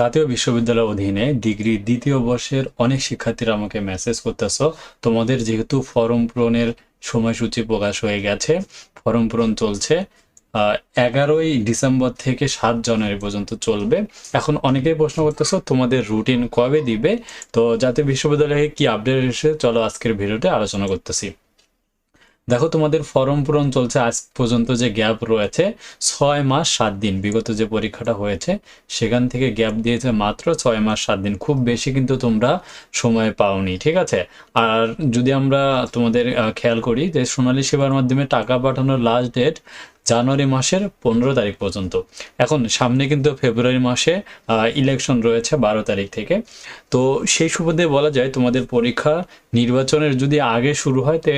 জাতীয় বিশ্ববিদ্যালয়ের অধীনে ডিগ্রি দ্বিতীয় বর্ষের অনেক শিক্ষার্থীরা আমাকে মেসেজ করতেছ। তোমাদের যেহেতু ফর্ম পূরণের সময়সূচি প্রকাশ হয়ে গেছে, ফর্ম পূরণ চলছে এগারোই ডিসেম্বর থেকে সাত জানুয়ারি পর্যন্ত চলবে। এখন অনেকেই প্রশ্ন করতেছো, তোমাদের রুটিন কবে দিবে? তো জাতীয় বিশ্ববিদ্যালয়ে কি আপডেট এসে চলো আজকের ভিডিওতে আলোচনা করতেছি। দেখো তোমাদের ফর্ম পূরণ চলছে আজ পর্যন্ত যে গ্যাপ রয়েছে, ছয় মাস সাত দিন। বিগত যে পরীক্ষাটা হয়েছে, সেখান থেকে গ্যাপ দিয়েছে মাত্র ছয় মাস সাত দিন। খুব বেশি কিন্তু তোমরা সময় পাওনি, ঠিক আছে? আর যদি আমরা তোমাদের খেয়াল করি যে সোনালী সেবার মাধ্যমে টাকা পাঠানোর লাস্ট ডেট জানুয়ারি মাসের পনেরো তারিখ পর্যন্ত। এখন সামনে কিন্তু ফেব্রুয়ারি মাসে ইলেকশন রয়েছে বারো তারিখ থেকে। তো সেই সুবাদে বলা যায়, তোমাদের পরীক্ষা নির্বাচনের যদি আগে শুরু হয়, তে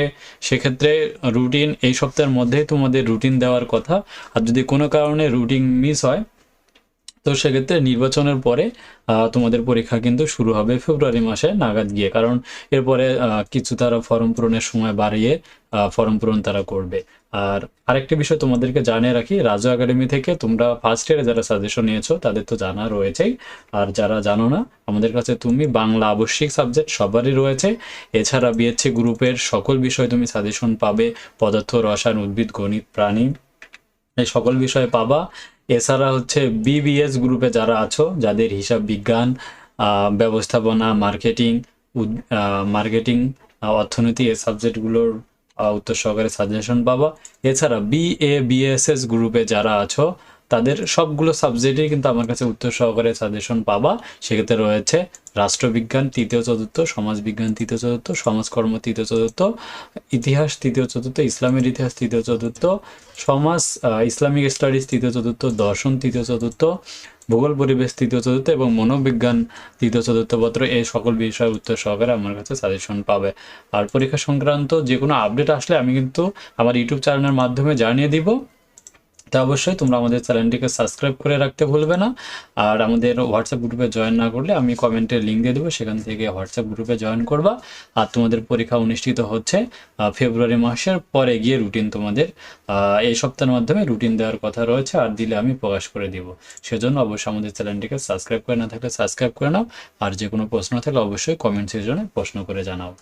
সেক্ষেত্রে রুটিন এই সপ্তাহের মধ্যেই তোমাদের রুটিন দেওয়ার কথা। আর যদি কোনো কারণে রুটিন মিস হয় তো সেক্ষেত্রে নির্বাচনের পরে তোমাদের পরীক্ষা কিন্তু শুরু হবে ফেব্রুয়ারি মাসে নাগাদ গিয়ে। কারণ এরপরে কিছু তারা ফর্ম পূরণের সময় বাড়িয়ে ফর্ম পূরণ তারা করবে। আর আরেকটি বিষয় তোমাদেরকে জানিয়ে রাখি, রাজু একাডেমি থেকে তোমরা ফার্স্ট ইয়ারে যারা সাজেশন নিয়েছো, তাদের তো জানা রয়েছেই। আর যারা জানো না, আমাদের কাছে তুমি বাংলা আবশ্যিক সাবজেক্ট সবারই রয়েছে। এছাড়া বিএসসি গ্রুপের সকল বিষয় তুমি সাজেশন পাবে, পদার্থ, রসায়ন, উদ্ভিদ, গণিত, প্রাণী। এই সকল বিষয়ে পাবা। এছাড়া হচ্ছে বিবিএস গ্রুপে যারা আছো, যাদের হিসাব বিজ্ঞান ব্যবস্থাপনা মার্কেটিং মার্কেটিং অর্থনীতি এই সাবজেক্টগুলোর উত্তর সহকারে সাজেশন পাবা। এছাড়া বিএ বিএসএস গ্রুপে যারা আছো তাদের সবগুলো সাবজেক্টেই কিন্তু আমার কাছে উত্তর সহকারে সাজেশন পাবা। সেক্ষেত্রে রয়েছে রাষ্ট্রবিজ্ঞান, তৃতীয়, চতুর্থ, সমাজবিজ্ঞান, তৃতীয়, চতুর্থ, সমাজকর্ম, তৃতীয়, চতুর্থ, ইতিহাস, তৃতীয়, চতুর্থ, ইসলামের ইতিহাস, তৃতীয়, চতুর্থ, সমাজ ইসলামিক স্টাডিজ তৃতীয়, চতুর্থ, দর্শন, তৃতীয়, চতুর্থ, ভূগোল, পরিবেশ, তৃতীয়, চতুর্থ এবং মনোবিজ্ঞান, তৃতীয়, চতুর্থ পত্র এই সকল বিষয় উত্তর সহকারে আমার কাছে সাজেশন পাবে। আর পরীক্ষা সংক্রান্ত যে কোনো আপডেট আসলে আমি কিন্তু আমার ইউটিউব চ্যানেলের মাধ্যমে জানিয়ে দিব। তা অবশ্যই তোমরা আমাদের চ্যানেলটিকে সাবস্ক্রাইব করে রাখতে ভুলবে না। আর আমাদের হোয়াটসঅ্যাপ গ্রুপে জয়েন না করলে আমি কমেন্টে লিঙ্ক দিয়ে দেবো, সেখান থেকে হোয়াটসঅ্যাপ গ্রুপে জয়েন করবা। আর তোমাদের পরীক্ষা অনুষ্ঠিত হচ্ছে ফেব্রুয়ারি মাসের পরে গিয়ে রুটিন তোমাদের এই সপ্তাহের মাধ্যমে রুটিন দেওয়ার কথা রয়েছে আর দিলে আমি প্রকাশ করে দিব। সেজন্য অবশ্যই আমাদের চ্যানেলটিকে সাবস্ক্রাইব করে না থাকলে সাবস্ক্রাইব করে নাও। আর যে কোনো প্রশ্ন থাকলে অবশ্যই কমেন্ট সেকশনে প্রশ্ন করে জানাও।